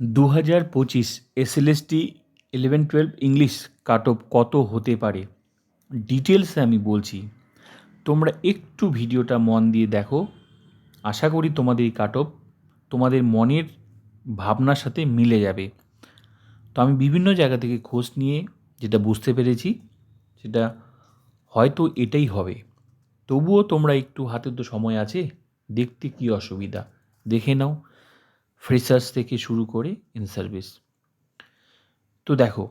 দু হাজার পঁচিশ SLST eleven twelve English cut off কত হতে পারে? ডিটেলসে আমি বলছি। তোমরা একটু ভিডিওটা মন দিয়ে দেখো। আশা করি তোমাদের এই কাট অফ তোমাদের মনের ভাবনার সাথে মিলে যাবে। তো আমি বিভিন্ন জায়গা থেকে খোঁজ নিয়ে যেটা বুঝতে পেরেছি, সেটা হয়তো এটাই হবে। তবুও তোমরা একটু হাতে তো সময় আছে, দেখতে কী অসুবিধা, দেখে নাও। ফ্রেশার্স থেকে শুরু করে ইন সার্ভিস তো দেখো,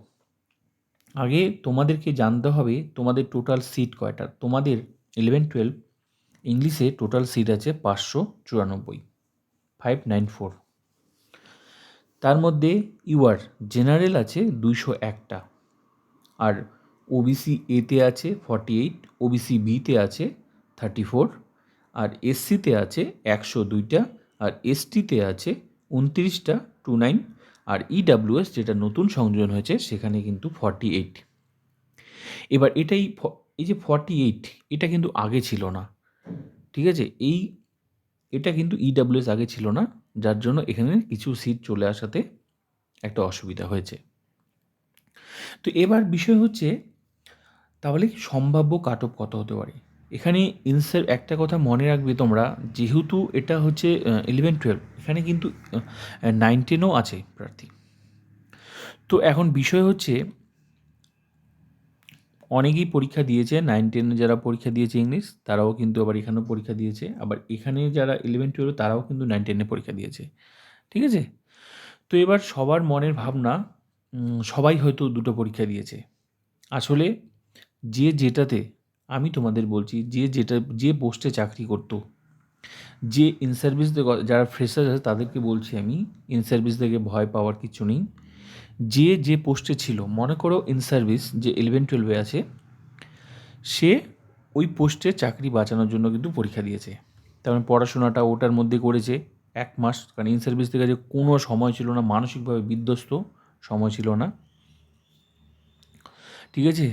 আগে তোমাদেরকে জানতে হবে তোমাদের টোটাল সিট কয়টা? তোমাদের ইলেভেন টুয়েলভ ইংলিশে টোটাল সিট আছে পাঁচশো চুরানব্বই ফাইভ নাইন ফোর তার মধ্যে ইউআর জেনারেল আছে দুইশো একটা, আর ওবিসি এতে আছে ফর্টি এইট ওবিসি বিতে আছে থার্টি ফোর আর এসসিতে আছে একশো দুইটা, আর এসটিতে আছে উনত্রিশটা টু নাইন আর ইডাব্লিউএস যেটা নতুন সংযোজন হয়েছে সেখানে কিন্তু ফর্টি এইট এবার এটাই এই যে ফর্টি এইট এটা কিন্তু আগে ছিল না। ঠিক আছে? এই, এটা কিন্তু ইডাব্লিউএস আগে ছিল না, যার জন্য এখানে কিছু সিট চলে আসাতে একটা অসুবিধা হয়েছে। তো এবার বিষয় হচ্ছে, তাহলে সম্ভাব্য কাট অফ কত হতে পারে? এখানে ইনসার একটা কথা মনে রাখবে তোমরা, যেহেতু এটা হচ্ছে ইলেভেন টুয়েলভ এখানে কিন্তু নাইন টেনও আছে, প্রার্থী। তো এখন বিষয় হচ্ছে, অনেকেই পরীক্ষা দিয়েছে নাইন টেনে যারা পরীক্ষা দিয়েছে ইংলিশ তারাও কিন্তু আবার এখানেও পরীক্ষা দিয়েছে। আবার এখানে যারা ইলেভেন টুয়েলভ তারাও কিন্তু নাইন টেনে পরীক্ষা দিয়েছে। ঠিক আছে? তো এবার সবার মনের ভাবনা সবাই হয়তো দুটো পরীক্ষা দিয়েছে। আসলে যে যেটাতে আমি তোমাদের বলছি, যে যেটা, যে পোস্টে চাকরি করতো, যে ইন সার্ভিস যারা ফ্রেশার আছে তাদেরকে বলছি আমি ইন সার্ভিস থেকে ভয় পাওয়ার কিছু নেই। যে যে পোস্টে ছিল, মনে করো ইন সার্ভিস যে ইলেভেন টুয়েলভে আছে, সে ওই পোস্টে চাকরি বাঁচানোর জন্য কিন্তু পরীক্ষা দিয়েছে। তার মানে পড়াশোনাটা ওটার মধ্যে করেছে এক মাস, কারণ ইন সার্ভিস থেকে যে কোনো সময় ছিল না, মানসিকভাবে বিধ্বস্ত সময় ছিল না। ঠিক আছে?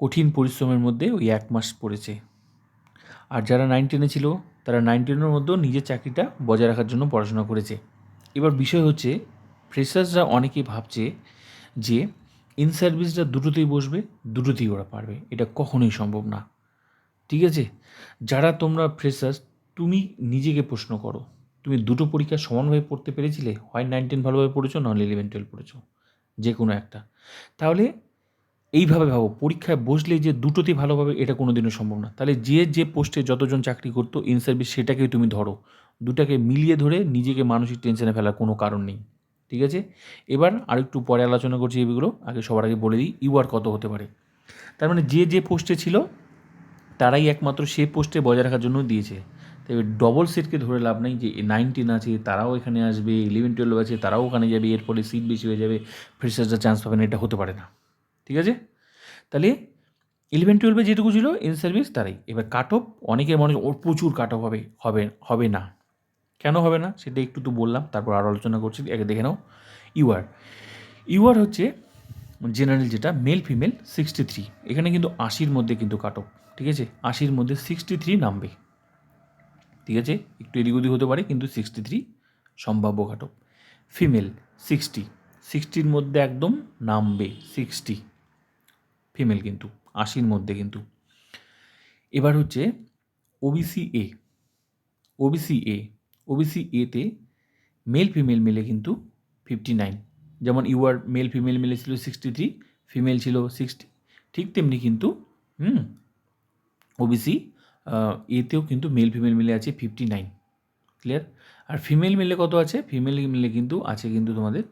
কঠিন পরিশ্রমের মধ্যে ওই এক মাস পড়েছে। আর যারা নাইন টেনে ছিল, তারা নাইন টেনের মধ্যেও নিজের চাকরিটা বজায় রাখার জন্য পড়াশোনা করেছে। এবার বিষয় হচ্ছে ফ্রেশার্সরা অনেকেই ভাবছে যে ইন সার্ভিসরা দুটোতেই বসবে, দুটোতেই ওরা পারবে। এটা কখনোই সম্ভব না। ঠিক আছে? যারা তোমরা ফ্রেশার্স তুমি নিজেকে প্রশ্ন করো, তুমি দুটো পরীক্ষা সমানভাবে পড়তে পেরেছিলে? হয় নাইন টেন ভালোভাবে পড়েছো নাহলে ইলেভেন টুয়েলভ পড়েছো? যে কোনো একটা। তাহলে এইভাবে ভাবো, পরীক্ষায় বসলে যে দুটোতেই ভালোভাবে এটা কোনো দিনও সম্ভব না। তাহলে যে যে পোস্টে যতজন চাকরি করতো ইন সার্ভিস সেটাকেই তুমি ধরো। দুটাকে মিলিয়ে ধরে নিজেকে মানসিক টেনশনে ফেলার কোনো কারণ নেই। ঠিক আছে? এবার আরেকটু পরে আলোচনা করছি এগুলো। আগে সবার আগে বলে দিই ইউআর কত হতে পারে। তার মানে যে যে পোস্টে ছিল, তারাই একমাত্র সে পোস্টে বজায় রাখার জন্য দিয়েছে। তবে ডবল সেটকে ধরে লাভ নাই যে নাইনটিন আছে, তারাও এখানে আসবে ইলেভেন টুয়েলভ আছে, তারাও ওখানে যাবে, এর ফলে সিট বেশি হয়ে যাবে ফ্রেশার্সরা চান্স পাবে না, এটা হতে পারে না। ঠিক আছে? তাহলে ইলেভেন টুয়েলভে যেটুকু ছিল ইন সার্ভিস তারাই। এবার কাট অফ অনেকের মনে ওর প্রচুর কাট অফ হবে হবে হবে না। কেন হবে না? সেটা একটু তো বললাম, তারপর আরও আলোচনা করছি, একে দেখে নাও। ইউআর। ইউআর হচ্ছে জেনারেল যেটা মেল ফিমেল সিক্সটি থ্রি এখানে কিন্তু আশির মধ্যে কিন্তু কাট অফ ঠিক আছে? আশির মধ্যে সিক্সটি থ্রি নামবে। ঠিক আছে? একটু এদিক ওদিক হতে পারে, কিন্তু সিক্সটি থ্রি সম্ভাব্য কাট অফ ফিমেল সিক্সটি সিক্সটির মধ্যে একদম নামবে সিক্সটি ফিমেল কিন্তু, আশির মধ্যে কিন্তু। এবার হচ্ছে OBC A OBC A OBC এতে মেল ফিমেল মিলে কিন্তু ফিফটি নাইন যেমন ইউআর মেল ফিমেল মিলে ছিল সিক্সটি থ্রি ফিমেল ছিল সিক্সটি ঠিক তেমনি কিন্তু, হুম ওবিসি এতেও কিন্তু মেল ফিমেল মিলে আছে ফিফটি নাইন ক্লিয়ার আর ফিমেল মিলে কত আছে? ফিমেল মিলে কিন্তু, আছে কিন্তু তোমাদের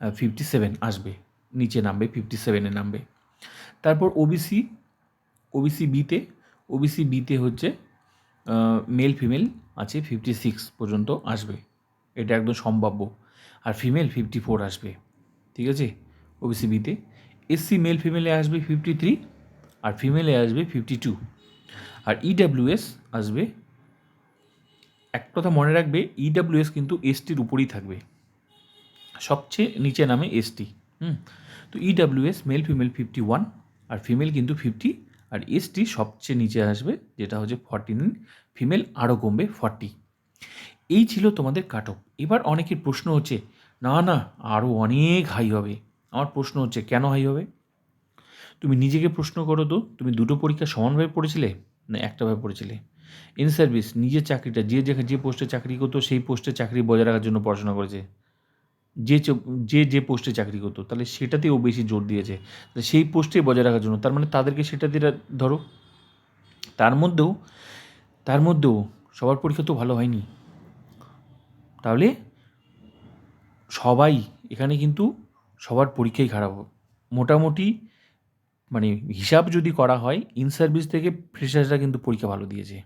ফিফটি সেভেন আসবে। নিচে নামবে ফিফটি সেভেনে নামবে। তারপর ওবিসি ওবিসি বিতে ওবিসি বিতে হচ্ছে মেল ফিমেল আছে ফিফটি সিক্স পর্যন্ত আসবে। এটা একদম সম্ভাব্য। আর ফিমেল ফিফটি ফোর আসবে। ঠিক আছে? ওবিসি বিতে এসসি মেল ফিমেলে আসবে ফিফটি থ্রি আর ফিমেলে আসবে ফিফটি টু আর ইডাব্লিউএস আসবে, এক কথা মনে রাখবে ইডাব্লিউএস কিন্তু এসটির উপরেই থাকবে। সবচেয়ে নিচে নামে এসটি হুম? তো EWS male female fifty one আর ফিমেল কিন্তু ফিফটি আর এসটি সবচেয়ে নিচে আসবে, যেটা হচ্ছে ফর্টি নাইন ফিমেল আরও কমবে ফর্টি এই ছিল তোমাদের কাট অফ এবার অনেকের প্রশ্ন হচ্ছে, না না আরও অনেক হাই হবে। আমার প্রশ্ন হচ্ছে, কেন হাই হবে? তুমি নিজেকে প্রশ্ন করো তো। তুমি দুটো পরীক্ষা সমানভাবে পড়েছিলে না একটাভাবে পড়েছিলে? ইন সার্ভিস নিজের চাকরিটা, যে যে পোস্টে চাকরি করতো, সেই পোস্টে চাকরি বজায় রাখার জন্য পড়াশোনা করেছে। যে যে যে পোস্টে চাকরি করতো, তাহলে সেটাতেই ও বেশি জোর দিয়েছে। সেই পোস্টে বজায় রাখার জন্য, তার মানে তাদেরকে সেটা দিয়ে ধরো, তার মধ্যেও তার মধ্যেও সবার পরীক্ষা তো ভালো হয়নি। তাহলে সবাই এখানে কিন্তু সবার পরীক্ষাই খারাপ। মোটামুটি মানে হিসাব যদি করা হয় ইন সার্ভিস থেকে ফ্রেশার্সরা কিন্তু পরীক্ষা ভালো দিয়েছে।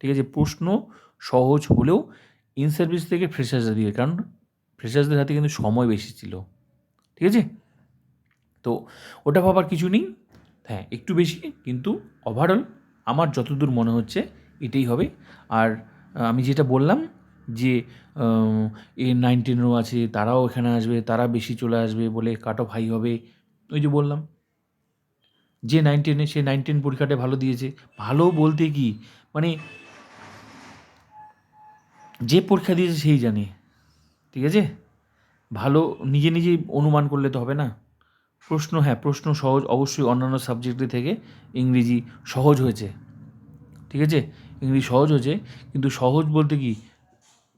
ঠিক আছে, প্রশ্ন সহজ হলেও ইন সার্ভিস থেকে ফ্রেশার্সরা দিয়ে কারণ ফ্রেশার্সদের হাতে কিন্তু সময় বেশি ছিল। ঠিক আছে? তো ওটা ভাবার কিছু নেই। হ্যাঁ একটু বেশি, কিন্তু ওভারঅল আমার যতদূর মনে হচ্ছে এটাই হবে। আর আমি যেটা বললাম যে এ নাইনটিনেরও আছে, তারাও এখানে আসবে, তারা বেশি চলে আসবে বলে কাট অফ হাই হবে। ওই যে বললাম, যে নাইনটিনে সে নাইনটিন পরীক্ষাটা ভালো দিয়েছে। ভালো বলতে কি? মানে যে পরীক্ষা দিয়েছে সেই জানে। ঠিক আছে? ভালো, নিজে নিজেই অনুমান করলে তো হবে না। প্রশ্ন হ্যাঁ প্রশ্ন সহজ, অবশ্যই অন্যান্য সাবজেক্টের থেকে ইংরেজি সহজ হয়েছে। ঠিক আছে? ইংরেজি সহজ হয়েছে, কিন্তু সহজ বলতে কি?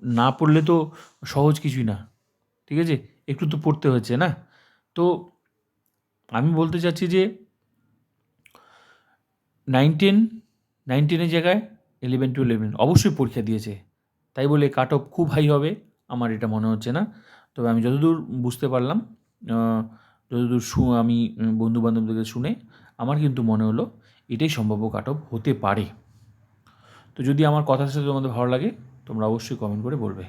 না পড়লে তো সহজ কিছুই না। ঠিক আছে? একটু তো পড়তে হচ্ছে না? তো আমি বলতে চাচ্ছি যে নাইন টেন, নাইন টেনের জায়গায় ইলেভেন টু ইলেভেন অবশ্যই পরীক্ষা দিয়েছে। তাই বলে কাট অফ খুব হাই হবে। আমার এটা মনে হচ্ছে না। তবে আমি যতদূর বুঝতে পারলাম যতদূর শু, আমি বন্ধু বান্ধবদের শুনে আমার কিন্তু মনে হলো এটাই সম্ভাব্য কাট হতে পারে। তো যদি আমার কথার সাথে তোমাদের ভালো লাগে, তোমরা অবশ্যই কমেন্ট করে বলবে।